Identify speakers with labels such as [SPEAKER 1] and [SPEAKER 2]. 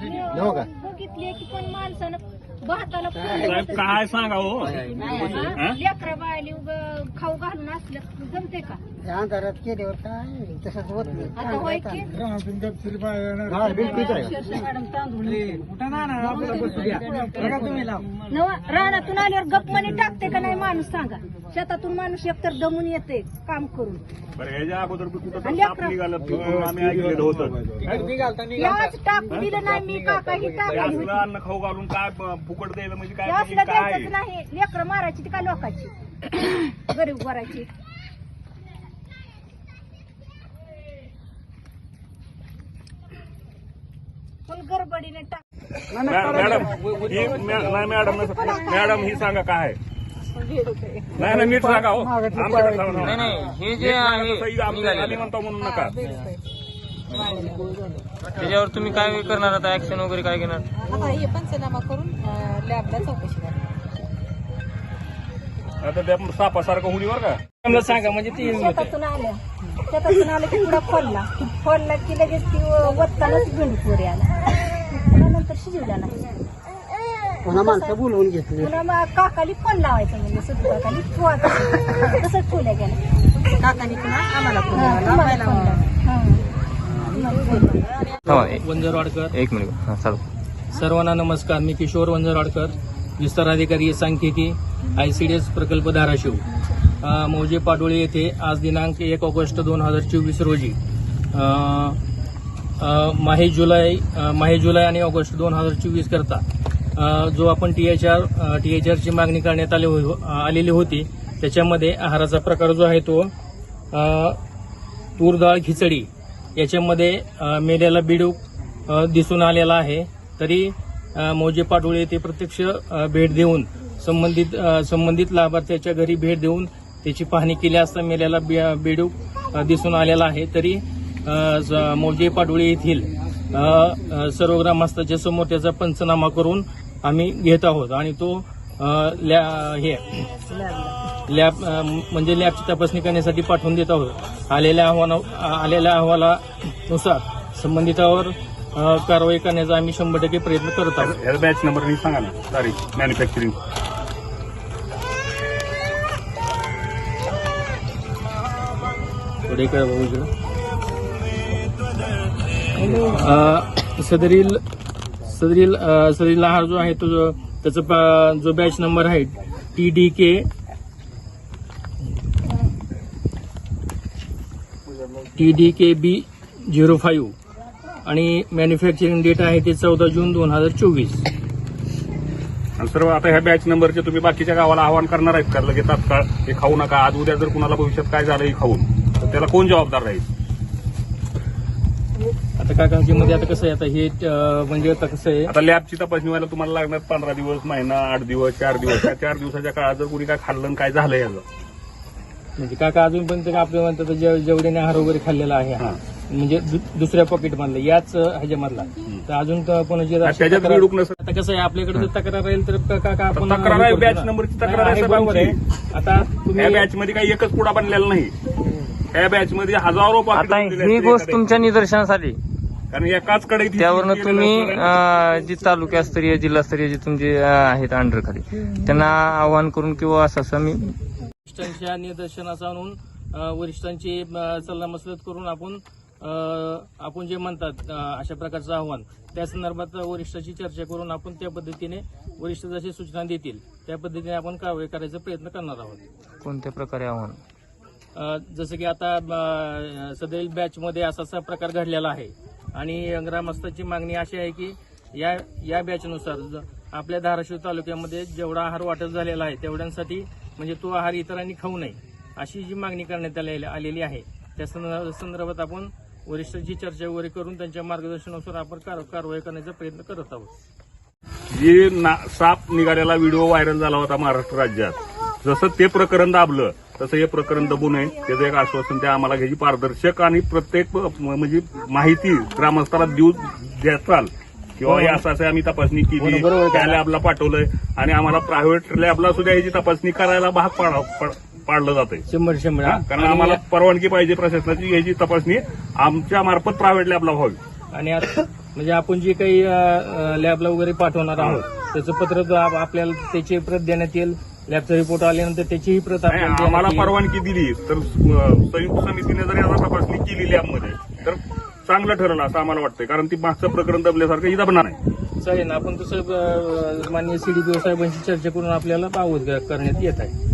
[SPEAKER 1] हो का?
[SPEAKER 2] बघितली की पण माणसानं
[SPEAKER 3] साहेब काय सांगा हो?
[SPEAKER 2] लेकरा बायली उग खाऊ घालून असलं जमते का?
[SPEAKER 1] अंधारात केल्यावर काय? तसंच होत नाही.
[SPEAKER 2] आता होय की?
[SPEAKER 1] हा, बिल तीच आहे.
[SPEAKER 2] नवा रानातून आल्यावर गप्पनी टाकते का नाही माणूस सांगा? शेतातून माणूस एकतर दमून येते काम करून.
[SPEAKER 3] बरं ह्याच्या अगोदर बी कुठं
[SPEAKER 2] आणि
[SPEAKER 3] साप
[SPEAKER 2] लेकरं.
[SPEAKER 3] निघालं होतं, आम्ही ऐकलेलं होतं.
[SPEAKER 2] याच टाकू दिलं नाही मी काका ही
[SPEAKER 3] असलं अन्न खाऊ घालून काय ब- फुकट द्यायचं म्हणजे काय
[SPEAKER 2] हे
[SPEAKER 3] म्हणजे
[SPEAKER 2] असलं
[SPEAKER 3] काय?
[SPEAKER 2] द्यायचंच नाही. लेकरं मारायची ती का लोकांची? गरीब करायची पण गडबडीने टाक
[SPEAKER 3] मॅ- मॅडम ही मॅ- नाही मॅडम नसं- मॅडम ही सांगा काय आहे? नाही नाही नीट सांगा हो. आमच्याकडे सांगा.
[SPEAKER 4] नाही नाही हे जे
[SPEAKER 3] नीट सांगा
[SPEAKER 4] आहे
[SPEAKER 3] तसं ही म्हणता म्हणून नका.
[SPEAKER 4] त्याच्यावर तुम्ही काय करणार आता? ऍक्शन वगैरे काय घेणार?
[SPEAKER 5] आता हे पंचनामा करून लॅबला चौकशी
[SPEAKER 3] आता त्या सापासारखं होईल बरं का?
[SPEAKER 4] सांगा म्हणजे ती
[SPEAKER 2] शेतातून आल्या. शेतातून आलं की पुढं फोडला. फोडला की लगेच ती वत्तानच भेंडपुरी आला पुन्हा नंतर शिजवला नाही.
[SPEAKER 1] पुन्हा माणसं बोलवून घेतली.
[SPEAKER 2] पुन्हा मग काकाली फोन लावायचा म्हणजे सुद्धा काकाली ठेवायचा तसंच ठेवल्या गेला
[SPEAKER 5] काकांनी पुन्हा आम्हाला फोन लावला.
[SPEAKER 2] तुम्हाला
[SPEAKER 5] पहिला
[SPEAKER 2] फोन
[SPEAKER 5] फोन.
[SPEAKER 2] लावला. हा.
[SPEAKER 4] एक-
[SPEAKER 6] वंजरवाडकर.
[SPEAKER 4] एक मिनिट. हा चालू.
[SPEAKER 6] सर्वांना नमस्कार मी किशोर वंजरवाडकर विस्तार अधिकारी सांख्यिकी आयसीडीएस प्रकल्प धाराशिव. अ, मौजे पाडोळे येथे आज दिनांक एक ऑगस्ट दोन हजार चोवीस रोजी अ, अ, माहे जुलै अ, माहे जुलै आणि ऑगस्ट दोन हजार चोवीस करता अ, जो आपण T H R T H आरची मागणी करण्यात आली हो- आलेली होती त्याच्यामध्ये आहाराचा प्रकार जो आहे तो अ, तूर डाळ खिचडी याच्यामध्ये मेल्याला बिडूक दिसून आलेला आहे. तरी मोजे पाटोळे येथे प्रत्यक्ष भेट देऊन संबंधित संबंधित लाभार्थ्याच्या घरी भेट देऊन त्याची पाहणी केली असता मेल्याला बेडूक दिसून आलेला आहे. तरी मोजे स- पाटोळे येथील सर्व ग्रामस्थाच्या समोर त्याचा पंचनामा करून आम्ही घेत आहोत. आणि तो ल्या हे. लॅब म्हणजे लॅबची तपासणी करण्यासाठी पाठवून देत आहोत. आलेल्या अहवाला आलेल्या अहवालानुसार संबंधितावर कारवाई करण्याचा आम्ही शंभर टक्के प्रयत्न करत आहोत.
[SPEAKER 3] बॅच नंबर मी सांगा ना तारीख मॅन्युफॅक्चरिंग
[SPEAKER 6] थोडे काय इकडं. अ, सदरील सदरील सदरील आहार जो आहे तो जो- त्याचा प- जो बॅच नंबर आहे T D K T D K B zero five आणि मॅन्युफॅक्चरिंग डेट आहे ते चौदा जून दोन हजार चोवीस.
[SPEAKER 3] आणि सर्व आता ह्या बॅच नंबरचे तुम्ही बाकीच्या गावाला आवाहन करणार आहेत का? लगेच तात्काळ हे खाऊ नका. आज उद्या जर कुणाला भविष्यात काय झालं हे खाऊन. तर त्याला कोण जबाबदार राहील?
[SPEAKER 6] आता काकांची आता कसं आहे? आता हे अ, म्हणजे आता कसं आहे?
[SPEAKER 3] आता लॅबची तपासणी व्हायला तुम्हाला लागणार पंधरा दिवस महिना आठ दिवस चार दिवस. त्या चार दिवसाच्या काळात जर कुणी काय खाल्लं आणि काय झालं याचं.
[SPEAKER 6] म्हणजे काका अजून पण ते आपलं म्हणतात जेव- जेवढ्याने आहार वगैरे खाल्लेला आहे
[SPEAKER 3] हा.
[SPEAKER 6] म्हणजे दु- दुसऱ्या पॉकेट मधला याच ह्याच्यामधला. तर अजून क- कोणाची
[SPEAKER 3] आणि
[SPEAKER 6] अशी
[SPEAKER 3] त्याच्यात
[SPEAKER 6] तक्रार-
[SPEAKER 3] बिडूक नसेल.
[SPEAKER 6] आता कसं आहे आपल्याकडे जर तक्रार राहील तर क- काका आपण
[SPEAKER 3] तक्रार आहे,
[SPEAKER 6] हे करतो
[SPEAKER 3] बॅच
[SPEAKER 6] ना.
[SPEAKER 3] नंबरची तक्रार
[SPEAKER 6] नाही,
[SPEAKER 3] आहे
[SPEAKER 6] आहे बरोबर आहे.
[SPEAKER 3] सर्वांची.
[SPEAKER 6] आता तुम्ही
[SPEAKER 3] बॅच मध्ये काही एकच पुडा बनलेला नाही. ह्या बॅच मध्ये हजारो पाकिटं
[SPEAKER 4] आता
[SPEAKER 3] बनलेली
[SPEAKER 4] ही गोष्ट तुमच्या निदर्शनास आली
[SPEAKER 3] कारण एकाच कडे
[SPEAKER 4] त्यावरनं तुम्ही अं, जी तालुकास्तरीय जिल्हास्तरीय जे तुमचे अं, आहेत अंडर खाली त्यांना आवाहन करून किंवा असं असं मी
[SPEAKER 6] वरिष्ठांच्या निदर्शनास आणून अ, वरिष्ठांची अ, सल्लामसलत करून आपण अ, आपण जे म्हणतात अ, अशा प्रकारचं आव्हान त्या संदर्भात वरिष्ठाची चर्चा करून आपण त्या पद्धतीने वरिष्ठ जशी सूचना देतील त्या पद्धतीने आपण कारवाई करायचा प्रयत्न करणार आहोत.
[SPEAKER 4] कोणत्या प्रकारे आव्हान?
[SPEAKER 6] जसं की आता सदैल बॅचमध्ये असा असा प्रकार घडलेला आहे. आणि ग्रामस्थांची मागणी अशी आहे की या या बॅचनुसार ज- आपल्या धाराशिव तालुक्यामध्ये जेवढा आहार वाटप झालेला आहे तेवढ्यांसाठी म्हणजे तो आहार इतरांनी खाऊ नये अशी जी मागणी करण्यात आलेली आलेली आहे. त्या संदर्भात आपण वरिष्ठांची चर्चा वगैरे करून त्यांच्या मार्गदर्शनानुसार आपण कार- कारवाई करण्याचा प्रयत्न करत आहोत.
[SPEAKER 3] जे ना- साप निघालेला व्हिडिओ व्हायरल झाला होता महाराष्ट्र राज्यात. जसं ते प्रकरण दाबलं तसं हे प्रकरण दबू नये त्याचं एक आश्वासन त्या आम्हाला घ्यायची पारदर्शक आणि प्रत्येक म्हणजे माहिती ग्रामस्थाला देऊ देताल. किंवा हे असं असं आम्ही तपासणी केली त्या लॅबला पाठवलंय आणि आम्हाला प्रायव्हेट लॅबला सुद्धा ह्याची तपासणी करायला भाग पाडा- पाड- पाडलं जातंय.
[SPEAKER 6] शंभर शंभर?
[SPEAKER 3] हा. कारण आम्हाला परवानगी पाहिजे प्रशासनाची ह्याची तपासणी आमच्या मार्फत प्रायव्हेट लॅबला व्हावी.
[SPEAKER 6] आणि म्हणजे आपण जे काही लॅबला वगैरे पाठवणार आहोत त्याचं पत्र आपल्याला त्याची प्रत देण्यात येईल. लॅबचा रिपोर्ट आल्यानंतर त्याचीही प्रत
[SPEAKER 3] नाही,
[SPEAKER 6] आपल्याला
[SPEAKER 3] आम्हाला. परवानगी दिली. तर अं, संयुक्त समितीने जर याचा तपासणी केली लॅबमध्ये तर चांगलं ठरलं असं आम्हाला वाटतंय. कारण ती मागचं प्रकरण दबल्यासारखं ही दबणार नाही.
[SPEAKER 6] चालेल आपण तसं अं, माननीय सीडीपीओ साहेबांशी चर्चा करून आपल्याला अवगत करण्यात येत आहे.